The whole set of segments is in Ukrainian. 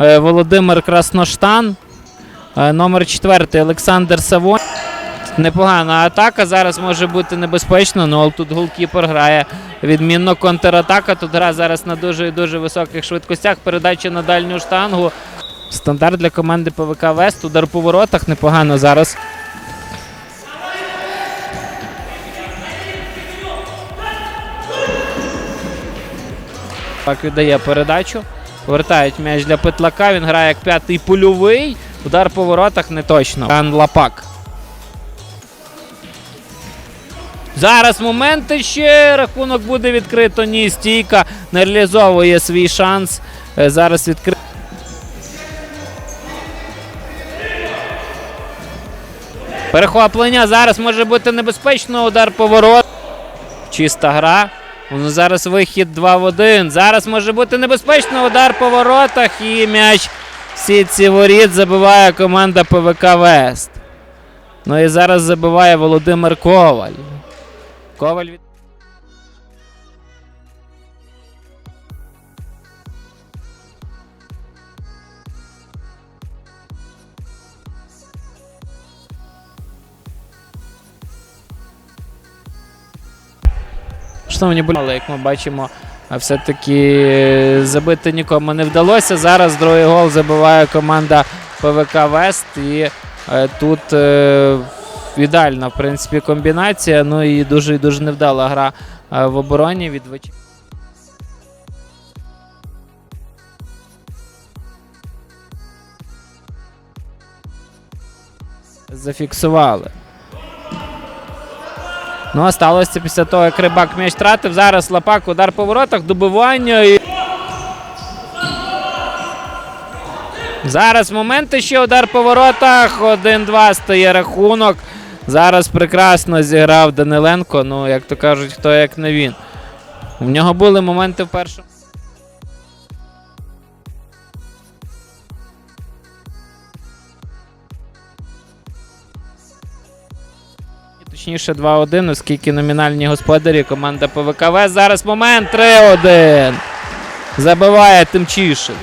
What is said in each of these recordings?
е, Володимир Красноштан. Е, Номер 4 Олександр Савон. Непогана атака. Зараз може бути небезпечно, ну але тут голкіпер грає відмінно контратака. Тут гра зараз на дуже і дуже високих швидкостях. Передача на дальню штангу. Стандарт для команди ПВК Вест. Удар по воротах непогано зараз. Так віддає передачу. Повертають м'яч для Петлака. Він грає як п'ятий польовий. Удар по воротах не точно. Ан Лапак. Зараз моменти ще. Рахунок буде відкрито. Ні, стійка не реалізовує свій шанс. Е, Зараз відкрито. Перехоплення зараз може бути небезпечно. Удар по ворот. Чиста гра. Ну, зараз вихід 2 в 1. Зараз може бути небезпечно. Удар по воротах і м'яч в сітці воріт забиває команда ПВК Вест. Ну і зараз забиває Володимир Коваль. Коваль від... Шановні але як ми бачимо, все-таки забити нікому не вдалося. Зараз другий гол забиває команда ПВК Вест. І е, тут е, ідеальна, в принципі, комбінація. Ну і дуже дуже невдала гра е, в обороні від Зафіксували. Ну, а сталося після того, як рибак м'яч втратив. Зараз лапак, удар по воротах, добивання. І... Зараз моменти ще удар по воротах. 1-2 стає рахунок. Зараз прекрасно зіграв Даниленко. Ну, як то кажуть, хто як не він. У нього були моменти в першому. Точніше 2-1, оскільки номінальні господарі команда ПВКВ. Зараз момент 3-1. Забиває Тимчишин.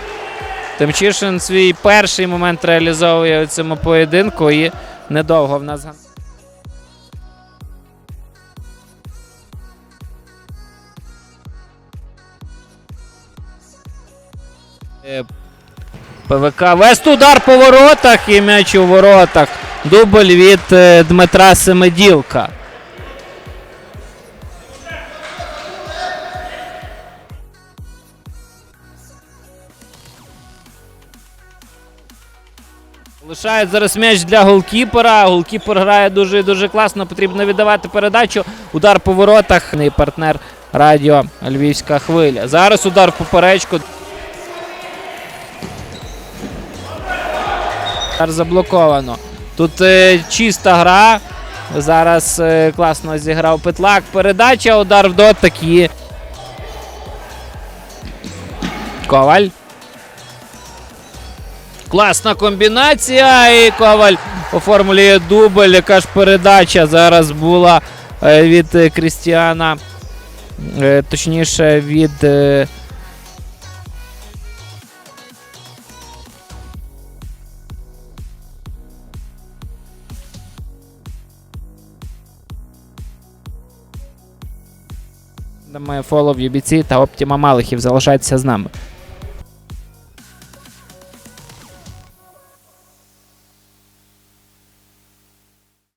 Тимчишин свій перший момент реалізовує у цьому поєдинку і недовго в нас. Е, ПВК Вест удар по воротах і м'яч у воротах. Дубль від е, Дмитра Семеділка. Лишають зараз м'яч для голкіпера. Голкіпер грає дуже дуже класно. Потрібно віддавати передачу. Удар по воротах. І партнер радіо Львівська хвиля. Зараз удар в поперечку. Заблоковано. Тут е, чиста гра. Зараз е, класно зіграв Петлак. Передача, удар в дотик і. Коваль. Класна комбінація. І Коваль оформлює дубль. Яка ж передача зараз була е, від е, Крістіана. Е, точніше, від. Е, Має UBC та Оптіма Малихів. Залишайтеся з нами.